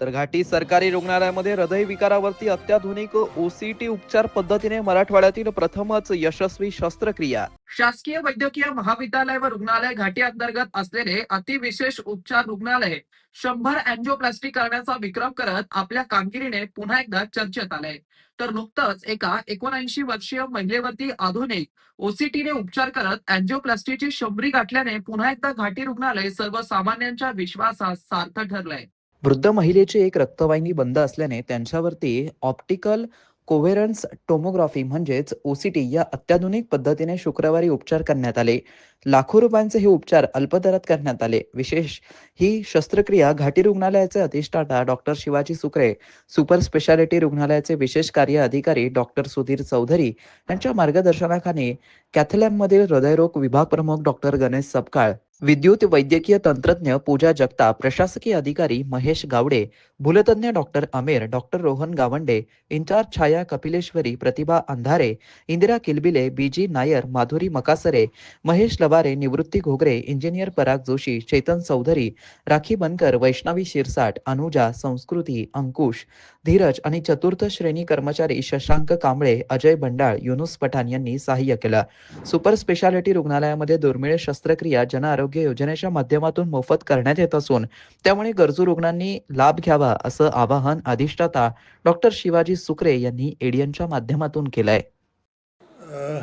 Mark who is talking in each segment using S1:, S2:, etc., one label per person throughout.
S1: तर घाटी सरकारी रुग्णालयामध्ये हृदयविकारावरती अत्याधुनिक ओसीटी उपचार पद्धतीने मराठवाड्यातील प्रथमच यशस्वी शस्त्रक्रिया. शासकीय वैद्यकीय महाविद्यालय व रुग्णालय घाटी अंतर्गत असलेले अतिविशेष उपचार रुग्णालय शंभर अँजिओप्लास्टी करण्याचा विक्रम करत आपल्या कामगिरीने पुन्हा एकदा चर्चेत आलंय. तर नुकतंच एका एकोणऐंशी वर्षीय महिलेवरती आधुनिक ओसीटीने उपचार करत अँजिओप्लास्टीची शंभरी गाठल्याने पुन्हा एकदा घाटी रुग्णालय सर्वसामान्यांच्या विश्वासात सार्थ ठरलंय. वृद्ध महिलेची एक रक्तवाहिनी बंद असल्याने त्यांच्यावरती ऑप्टिकल कोव्हेरन्स टोमोग्राफी म्हणजेच ओसीटी या अत्याधुनिक पद्धतीने शुक्रवारी उपचार करण्यात आले. लाखो रुपयांचे हे उपचार अल्पदरात करण्यात आले. विशेष ही शस्त्रक्रिया घाटी रुग्णालयाचे अधिष्ठाता doctor Shivaji Sukre super speciality रुग्णालयाचे विशेष कार्य अधिकारी डॉक्टर सुधीर चौधरी यांच्या मार्गदर्शनाखाली कॅथलॅबमधील हृदयरोग विभाग प्रमुख डॉक्टर गणेश सपकाळ विद्युत वैद्यकीय तंत्रज्ञ पूजा जगताप प्रशासकीय अधिकारी Mahesh Gawade भूलतज्ञ doctor Amer doctor Rohan Gawande incharge Chhaya Kapileshwari Pratibha Andhare Indira Kilbile B G Nair Madhuri Makasare Mahesh Laware Nivrutti Ghogare engineer Parag Joshi Chetan Chaudhari Rakhi Bankar Vaishnavi Shirsat Anuja Sanskruti Ankush Dhiraj आणि चतुर्थ श्रेणी कर्मचारी शशांक कांबळे अजय बंडाळ युनुस पठाण यांनी सहाय्य केलं. Super speciality रुग्णालयामध्ये दुर्मिळ शस्त्रक्रिया जनआरोग्य आरोग्य योजनेच्या माध्यमातून मोफत करण्यात येत असून त्यामुळे गरजू रुग्णांनी लाभ घ्यावा असं आवाहन अधिष्ठाता डॉक्टर शिवाजी सुकरे यांनी एडियनच्या माध्यमातून केलंय.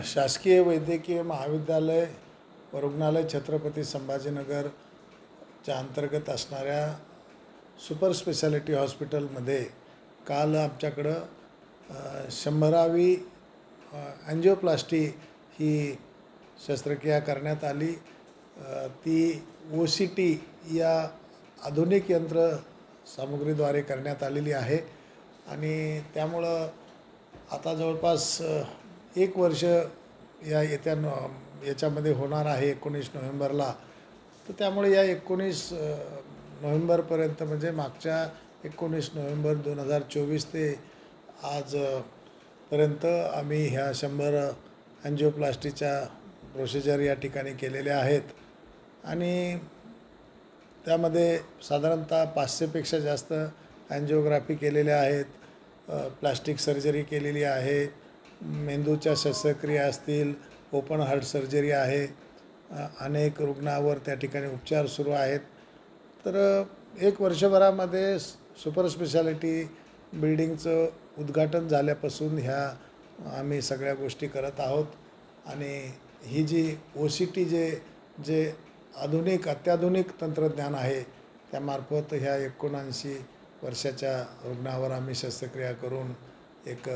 S2: शासकीय वैद्यकीय महाविद्यालय व रुग्णालय छत्रपती संभाजीनगरच्या अंतर्गत असणाऱ्या सुपर स्पेशालिटी हॉस्पिटलमध्ये काल आमच्याकडं शंभरावी अँजिओप्लास्टी ही शस्त्रक्रिया करण्यात आली. ती ओ सी टी या आधुनिक यंत्र सामुग्रीद्वारे करण्यात आलेली आहे. आणि त्यामुळं आता जवळपास एक वर्ष या येत्या न याच्यामध्ये होणार आहे एकोणीस नोव्हेंबरला. तर त्यामुळे या एकोणीस नोव्हेंबरपर्यंत म्हणजे मागच्या एकोणीस नोव्हेंबर दोन हजार चोवीस ते आजपर्यंत आम्ही ह्या शंभर अँजिओप्लास्टीच्या प्रोसिजर या ठिकाणी केलेल्या आहेत. आणि त्यामध्ये साधारणतः पाचशेपेक्षा जास्त अँजिओग्राफी केलेल्या आहेत. प्लास्टिक सर्जरी केलेली आहे. मेंदूच्या शस्त्रक्रिया असतील ओपन हार्ट सर्जरी आहे. अनेक रुग्णावर त्या ठिकाणी उपचार सुरू आहेत. तर एक वर्षभरामध्ये सुपर स्पेशालिटी बिल्डिंगचं उद्घाटन झाल्यापासून ह्या आम्ही सगळ्या गोष्टी करत आहोत. आणि ही जी ओ सी टी जे जे आधुनिक अत्याधुनिक तंत्रज्ञान आहे त्यामार्फत ह्या एकोणऐंशी वर्षाच्या रुग्णावर आम्ही शस्त्रक्रिया करून एक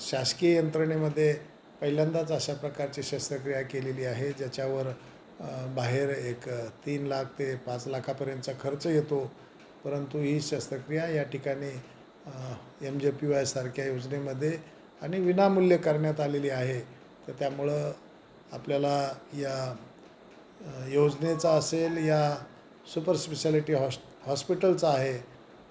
S2: शासकीय यंत्रणेमध्ये पहिल्यांदाच अशा प्रकारची शस्त्रक्रिया केलेली आहे ज्याच्यावर बाहेर एक तीन लाख ते पाच लाखापर्यंतचा खर्च येतो. परंतु ही शस्त्रक्रिया या ठिकाणी एम जे पी वाय सारख्या योजनेमध्ये आणि विनामूल्य करण्यात आलेली आहे. तर त्यामुळं आपल्याला या योजनेचा असेल या सुपर स्पेशालिटी हॉस् हॉस्पिटलचा आहे.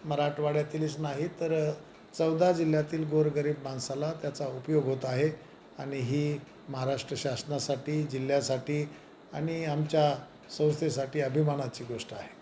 S2: मराठवाड्यातीलच नाही तर चौदा जिल्ह्यातील गोरगरीब माणसाला त्याचा उपयोग होत आहे. आणि ही महाराष्ट्र शासनासाठी जिल्ह्यासाठी आणि आमच्या संस्थेसाठी अभिमानाची गोष्ट आहे.